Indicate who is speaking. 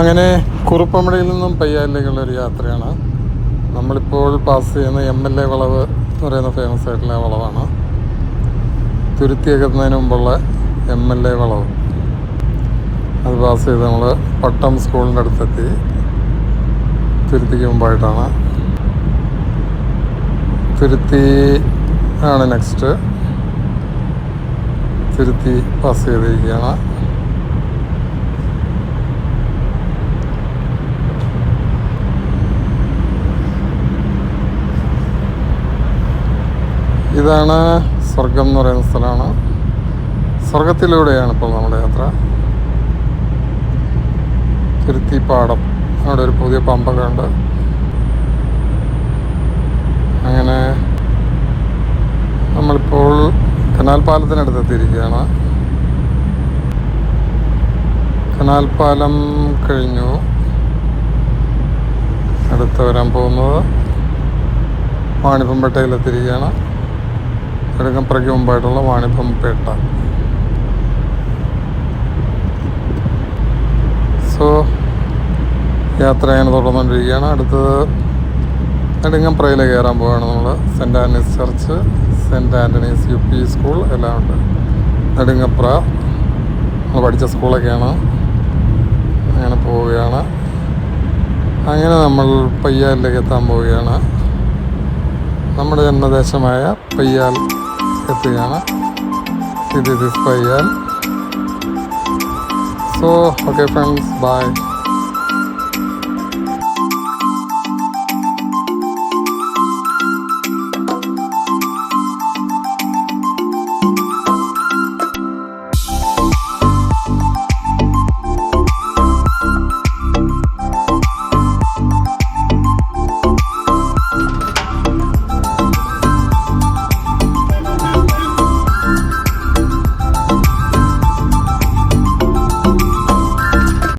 Speaker 1: അങ്ങനെ കുറുപ്പമടയിൽ നിന്നും പയ്യാലിലേക്കുള്ള ഒരു യാത്രയാണ്. നമ്മളിപ്പോൾ പാസ് ചെയ്യുന്ന എം എൽ എ വളവ് എന്ന് പറയുന്ന ഫേമസ് ആയിട്ടുള്ള വളവാണ്. തുരുത്തിയൊക്കെ എത്തുന്നതിന് മുമ്പുള്ള എം എൽ എ വളവ്. അത് പാസ് ചെയ്ത് നമ്മൾ പട്ടം സ്കൂളിന്റെ അടുത്തെത്തി. തുരുത്തിക്ക് മുമ്പായിട്ടാണ്. തുരുത്തി ആണ് നെക്സ്റ്റ് തുരുത്തി പാസ് ചെയ്തിരിക്കുകയാണ്. ഇതാണ് സ്വർഗം എന്ന് പറയുന്ന സ്ഥലമാണ്. സ്വർഗത്തിലൂടെയാണ് ഇപ്പോൾ നമ്മുടെ യാത്ര. തിരുത്തിപ്പാടം അവിടെ ഒരു പുതിയ പമ്പൊക്കെ ഉണ്ട് അങ്ങനെ നമ്മളിപ്പോൾ കനാൽ പാലത്തിനടുത്ത് എത്തിയിരിക്കുകയാണ്. കനാൽ പാലം കഴിഞ്ഞു. അടുത്ത് വരാൻ പോകുന്നത് വാണിപ്പമ്പേട്ടയിലെത്തിയിരിക്കുകയാണ് എടുക്കപ്പുറയ്ക്ക് മുമ്പായിട്ടുള്ള വാണിപ്പംപേട്ട സോ യാത്ര അങ്ങനെ തുടർന്നുകൊണ്ടിരിക്കുകയാണ്. അടുത്തത് നെടുങ്ങംപ്രയിൽ കയറാൻ പോവുകയാണ് നമ്മൾ Saint Antony's church Saint Antony's U P school എല്ലാം ഉണ്ട്. നെടുങ്ങപ്ര നമ്മൾ പഠിച്ച സ്കൂളൊക്കെയാണ്. അങ്ങനെ പോവുകയാണ്. അങ്ങനെ നമ്മൾ പയ്യാലിലേക്ക് എത്താൻ പോവുകയാണ്. നമ്മുടെ ജന്മദേശമായ Payyal Katrina. See, this is Payal. So, okay, friends, bye.